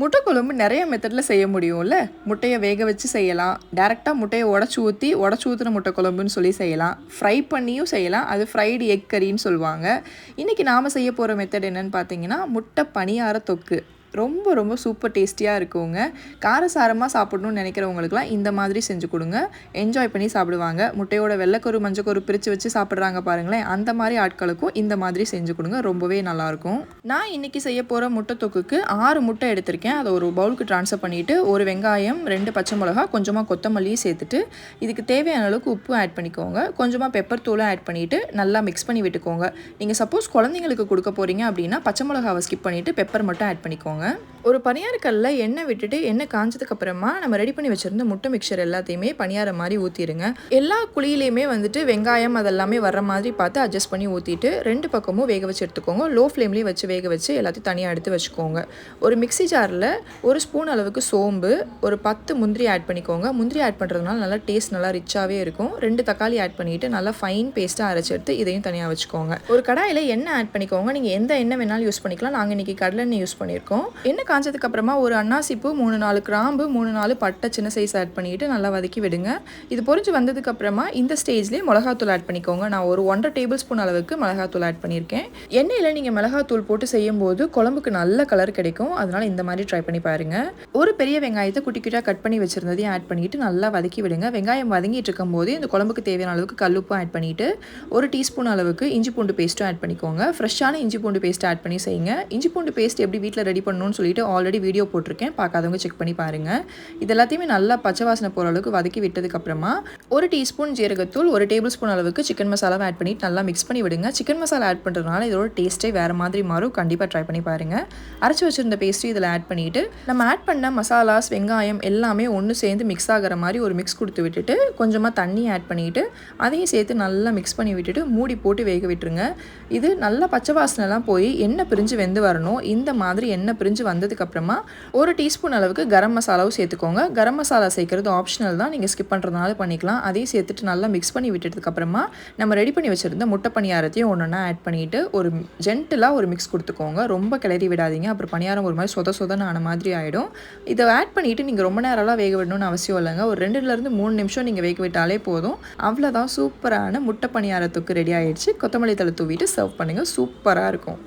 முட்டை குழம்பு நிறைய மெத்தடில் செய்ய முடியும்ல? முட்டையை வேக வச்சு செய்யலாம். டேரெக்டாக முட்டையை உடச்சி ஊற்றி உடச்சி ஊற்றின முட்டை குழம்புன்னு சொல்லி செய்யலாம். ஃப்ரை பண்ணியும் செய்யலாம். அது ஃப்ரைடு எக் கறின்னு சொல்லுவாங்க. இன்றைக்கி நாம் செய்ய போகிற மெத்தட் என்னென்னு பார்த்தீங்கன்னா முட்டை பணியார தொக்கு. ரொம்ப ரொம்ப சூப்பர் டேஸ்டியாக இருக்குங்க. காரசாரமாக சாப்பிடணும்னு நினைக்கிறவங்களுக்குலாம் இந்த மாதிரி செஞ்சு கொடுங்க. என்ஜாய் பண்ணி சாப்பிடுவாங்க. முட்டையோட வெள்ளைக்கொரு மஞ்சக்கரு பிரித்து வச்சு சாப்பிட்றாங்க பாருங்களேன். அந்த மாதிரி ஆட்களுக்கும் இந்த மாதிரி செஞ்சு கொடுங்க. ரொம்பவே நல்லாயிருக்கும். நான் இன்றைக்கி செய்ய போகிற முட்டை தொக்குக்கு ஆறு முட்டை எடுத்திருக்கேன். அதை ஒரு பவுலுக்கு ட்ரான்ஸ்ஃபர் பண்ணிவிட்டு ஒரு வெங்காயம் ரெண்டு பச்சை மிளகா கொஞ்சமாக கொத்தமல்லியும் சேர்த்துட்டு இதுக்கு தேவையான அளவுக்கு உப்பு ஆட் பண்ணிக்கோங்க. கொஞ்சமாக பெப்பர் தூளும் ஆட் பண்ணிவிட்டு நல்லா மிக்ஸ் பண்ணி விட்டுக்கோங்க. நீங்கள் சப்போஸ் குழந்தைங்களுக்கு கொடுக்க போகிறீங்க அப்படின்னா பச்சை மிளகாவை ஸ்கிப் பண்ணிவிட்டு பெப்பர் மட்டும் ஆட் பண்ணிக்கோங்க. né? ஒரு பணியார கல்லில் எண்ணெய் விட்டுட்டு எண்ணெய் காஞ்சதுக்கு அப்புறமா நம்ம ரெடி பண்ணி வச்சிருந்த முட்டை மிக்சர் எல்லாத்தையுமே பனியார மாதிரி ஊற்றிடுங்க எல்லா குழியிலையுமே வந்துட்டு வெங்காயம் அதெல்லாமே வர்ற மாதிரி பார்த்து அட்ஜஸ்ட் பண்ணி ஊற்றிட்டு ரெண்டு பக்கமும் வேக வச்சு எடுத்துக்கோங்க. லோ ஃப்ளேம்லேயும் வச்சு வேக வச்சு எல்லாத்தையும் தனியாக எடுத்து வச்சுக்கோங்க. ஒரு மிக்சி ஜாரில் ஒரு ஸ்பூன் அளவுக்கு சோம்பு ஒரு பத்து முந்திரி ஆட் பண்ணிக்கோங்க. முந்திரி ஆட் பண்ணுறதுனால நல்லா டேஸ்ட் நல்லா ரிச்சாகவே இருக்கும். ரெண்டு தக்காளி ஆட் பண்ணிவிட்டு நல்லா ஃபைன் பேஸ்ட்டாக அரைச்சி எடுத்து இதையும் தனியாக வச்சுக்கோங்க. ஒரு கடாயில் எண்ணெய் ஆட் பண்ணிக்கோங்க. நீங்கள் எந்த எண்ணெய் வேணாலும் யூஸ் பண்ணிக்கலாம். நாங்கள் இன்றைக்கி கடலெண்ணெய் யூஸ் பண்ணியிருக்கோம். எண்ணெய் காஞ்சதுக்கு அப்புறமா ஒரு அன்னாசிப்பூ மூணு நாலு கிராம்பு மூணு நாலு பட்டை சின்ன சைஸ் ஆட் பண்ணிட்டு நல்லா வதக்கி விடுங்க. இது பொரிஞ்சு வந்ததுக்கு அப்புறமா இந்த ஸ்டேஜ்லேயே மிளகாத்தூள் ஆட் பண்ணிக்கோங்க. நான் ஒரு ஒன்றரை டேபிள் ஸ்பூன் அளவுக்கு மிளகாத்தூள் ஆட் பண்ணியிருக்கேன். எண்ணெயில் நீங்கள் மிளகாத்தூள் போட்டு செய்யும்போது குழம்புக்கு நல்ல கலர் கிடைக்கும். அதனால இந்த மாதிரி ட்ரை பண்ணி பாருங்க. ஒரு பெரிய வெங்காயத்தை குட்டி குட்டியாக கட் பண்ணி வச்சிருந்ததையும் ஆட் பண்ணிட்டு நல்லா வதக்கி விடுங்க. வெங்காயம் வதங்கிட்டு இருக்கும் போது இந்த குழம்புக்கு தேவையான அளவுக்கு கல்லுப்பும் ஆட் பண்ணிட்டு ஒரு டீஸ்பூன் அளவுக்கு இஞ்சி பூண்டு பேஸ்ட்டும் ஆட் பண்ணிக்கோங்க. ஃப்ரெஷ்ஷான இஞ்சி பூண்டு பேஸ்ட் ஆட் பண்ணி செய்யுங்க. இஞ்சி பூண்டு பேஸ்ட் எப்படி வீட்டில் ரெடி பண்ணணும்னு சொல்லிட்டு ஆல்ரெடி வீடியோ போட்டிருக்கேன். பார்க்காதவங்க செக் பண்ணி பாருங்கள் இது எல்லாத்தையுமே நல்லா பச்சை வாசனை போகிற அளவுக்கு வதக்கி விட்டதுக்கப்புறமா ஒரு டீஸ்பூன் ஜீரகத்தூள் ஒரு டேபிள் ஸ்பூன் அளவுக்கு சிக்கன் மசாலாவை ஆட் பண்ணிட்டு நல்லா மிக்ஸ் பண்ணி விடுங்க. சிக்கன் மசாலா ஆட் பண்ணுறதுனால இதோட டேஸ்ட்டே வேறு மாதிரி மாறும். கண்டிப்பாக ட்ரை பண்ணி பாருங்கள் அரைச்சி வச்சிருந்த பேஸ்ட்ரி இதில் ஆட் பண்ணிவிட்டு நம்ம ஆட் பண்ண மசாலாஸ் வெங்காயம் எல்லாமே ஒன்று சேர்ந்து மிக்ஸ் ஆகிற மாதிரி ஒரு மிக்ஸ் கொடுத்து விட்டுட்டு கொஞ்சமாக தண்ணி ஆட் பண்ணிவிட்டு அதையும் சேர்த்து நல்லா மிக்ஸ் பண்ணி விட்டுட்டு மூடி போட்டு வேக விட்டுருங்க. இது நல்லா பச்சை வாசனைலாம் போய் எண்ணெய் பிரிஞ்சு வெந்து வரணும். இந்த மாதிரி எண்ணெய் பிரிஞ்சு வந்து வந்ததுக்கப்புறமா ஒரு டீஸ்பூன் அளவுக்கு கரம் மசாலாவும் சேர்த்துக்கோங்க. கரம் மசாலா சேர்க்குறது ஆப்ஷனல் தான். நீங்கள் ஸ்கிப் பண்ணுறதுனால பண்ணிக்கலாம். அதையும் சேர்த்துட்டு நல்லா மிக்ஸ் பண்ணி விட்டதுக்கப்புறமா நம்ம ரெடி பண்ணி வச்சுருந்த முட்டை பணியாரத்தையும் ஒன்று ஒன்றா ஆட் பண்ணிவிட்டு ஒரு ஜென்டிலாக ஒரு மிக்ஸ் கொடுத்துக்கோங்க. ரொம்ப கிளறி விடாதீங்க. அப்புறம் பணியாரம் ஒரு மாதிரி சொத சொதன்னு ஆன மாதிரி ஆகிடும் இதை ஆட் பண்ணிவிட்டு நீங்கள் ரொம்ப நேரம்லாம் வேக விடணும்னு அவசியம் இல்லைங்க. ஒரு ரெண்டுலேருந்து மூணு நிமிஷம் நீங்கள் வேக விட்டாலே போதும். அவ்வளோதான் சூப்பரான முட்டை பணியாரத்துக்கு ரெடி ஆகிடுச்சு கொத்தமல்லி தலை தூவிட்டு சர்வ் பண்ணுங்கள் சூப்பராக இருக்கும்.